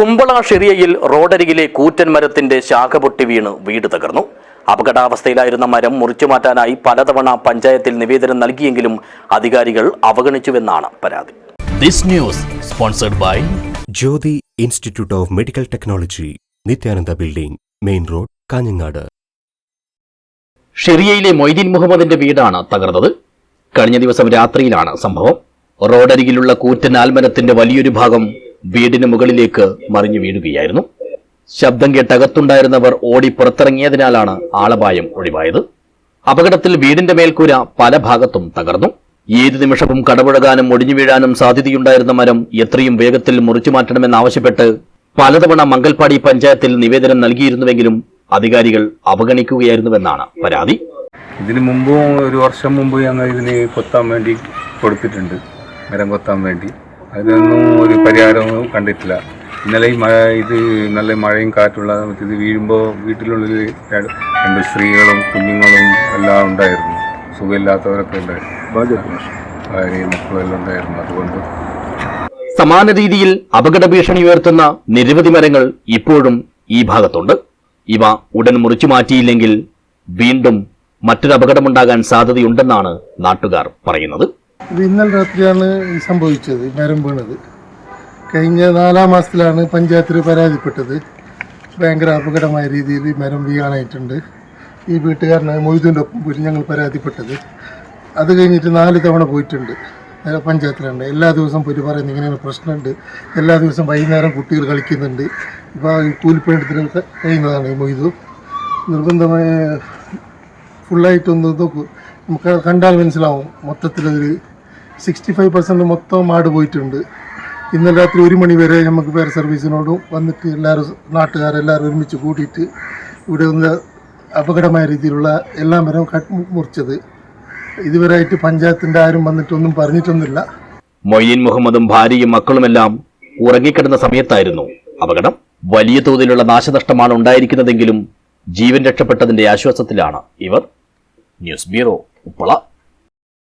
കുമ്പള ഷെറിയയിൽ റോഡരികിലെ കൂറ്റൻ മരത്തിന്റെ ശാഖ പൊട്ടി വീണ് വീട് തകർന്നു. അപകടാവസ്ഥയിലായിരുന്ന മരം മുറിച്ചു മാറ്റാനായി പലതവണ പഞ്ചായത്തിൽ നിവേദനം നൽകിയെങ്കിലും അധികാരികൾ അവഗണിച്ചുവെന്നാണ് പരാതി. This news sponsored by Jyothi institute of medical technology Nithyananda building main road Kanhangad. ഷെറിയയിലെ Moideen മുഹമ്മദിന്റെ വീടാണ് തകർന്നത്. കഴിഞ്ഞ ദിവസം രാത്രിയിലാണ് സംഭവം. റോഡരികിലുള്ള കൂറ്റൻ ആൽമരത്തിന്റെ വലിയൊരു ഭാഗം വീടിന് മുകളിലേക്ക് മറിഞ്ഞു വീഴുകയായിരുന്നു. ശബ്ദം കേട്ടകത്തുണ്ടായിരുന്നവർ ഓടി പുറത്തിറങ്ങിയതിനാലാണ് ആളപായം ഒഴിവായത്. അപകടത്തിൽ വീടിന്റെ മേൽക്കൂര പല ഭാഗത്തും തകർന്നു. ഏതു നിമിഷവും കടപുഴകാനും ഒടിഞ്ഞു വീഴാനും സാധ്യതയുണ്ടായിരുന്ന മരം എത്രയും വേഗത്തിൽ മുറിച്ചു മാറ്റണമെന്നാവശ്യപ്പെട്ട് പലതവണ മംഗൽപാടി പഞ്ചായത്തിൽ നിവേദനം നൽകിയിരുന്നുവെങ്കിലും അധികാരികൾ അവഗണിക്കുകയായിരുന്നുവെന്നാണ് പരാതി. ഇതിന് മുമ്പും ഒരു വർഷം മുമ്പ് ഞങ്ങൾ ഇതിന് കൊത്താൻ വേണ്ടി കൊടുത്തിട്ടുണ്ട്. മരം കൊത്താൻ വേണ്ടി. അതിനൊന്നും ഒരു പരിഹാരവും കണ്ടിട്ടില്ല. ഇന്നലെ ഈ മഴ ഇത് നല്ല മഴയും കാറ്റുള്ള ഇത് വീഴുമ്പോൾ വീട്ടിലുള്ളിൽ രണ്ട് സ്ത്രീകളും കുഞ്ഞുങ്ങളും എല്ലാം ഉണ്ടായിരുന്നു. സുഖമില്ലാത്തവരൊക്കെ ഉണ്ടായിരുന്നു. ഭാര്യയും മക്കളും എല്ലാം ഉണ്ടായിരുന്നു. അതുകൊണ്ട് സമാന രീതിയിൽ അപകട ഭീഷണി ഉയർത്തുന്ന നിരവധി മരങ്ങൾ ഇപ്പോഴും ഈ ഭാഗത്തുണ്ട്. ഇവ ഉടൻ മുറിച്ചു മാറ്റിയില്ലെങ്കിൽ വീണ്ടും മറ്റൊരു അപകടമുണ്ടാകാൻ സാധ്യതയുണ്ടെന്നാണ് നാട്ടുകാർ പറയുന്നത്. ഇത് ഇന്നലെ രാത്രിയാണ് സംഭവിച്ചത് മരം വീണത്. കഴിഞ്ഞ നാലാം മാസത്തിലാണ് പഞ്ചായത്തിൽ പരാതിപ്പെട്ടത്. ഭയങ്കര അപകടമായ രീതിയിൽ മരം വീഴാനായിട്ടുണ്ട്. ഈ വീട്ടുകാരനായ മൊയ്തുവിന്റെ ഒപ്പം പോയി ഞങ്ങൾ പരാതിപ്പെട്ടത്. അത് കഴിഞ്ഞിട്ട് നാല് തവണ പോയിട്ടുണ്ട്. പഞ്ചായത്തിലുണ്ട്. എല്ലാ ദിവസവും പോയി പറയുന്നത് ഇങ്ങനെ പ്രശ്നമുണ്ട്. എല്ലാ ദിവസവും വൈകുന്നേരം കുട്ടികൾ കളിക്കുന്നുണ്ട്. ഇപ്പോൾ ഈ കൂലിപ്പണിയെടുത്തിട്ട് കഴിയുന്നതാണ് ഈ മൊയ്തു. നിർബന്ധമായ ഫുള്ളായിട്ടൊന്ന് നോക്കൂ. നമുക്ക് കണ്ടാൽ മനസ്സിലാവും മൊത്തത്തിലൊരു സിക്സ്റ്റി ഫൈവ് പെർസെന്റ് മൊത്തം ആട് പോയിട്ടുണ്ട്. ഇന്നലെ രാത്രി ഒരു മണി വരെ നമുക്ക് ഫയർ സർവീസിനോടും വന്നിട്ട് എല്ലാവരും നാട്ടുകാരെല്ലാവരും ഒരുമിച്ച് കൂട്ടിയിട്ട് ഇവിടെ ഒന്ന് അപകടമായ രീതിയിലുള്ള എല്ലാ കട്ട് മുറിച്ചത്. ഇതുവരെയായിട്ട് പഞ്ചായത്തിന്റെ ആരും വന്നിട്ടൊന്നും പറഞ്ഞിട്ടൊന്നുമില്ല. മൊയ്തീൻ മുഹമ്മദും ഭാര്യയും മക്കളുമെല്ലാം ഉറങ്ങിക്കിടന്ന സമയത്തായിരുന്നു അപകടം. വലിയ തോതിലുള്ള നാശനഷ്ടമാണ് ഉണ്ടായിരിക്കുന്നതെങ്കിലും ജീവൻ രക്ഷപ്പെട്ടതിന്റെ ആശ്വാസത്തിലാണ്. ഇവർ ന്യൂസ് ബ്യൂറോ ഉപ്പള.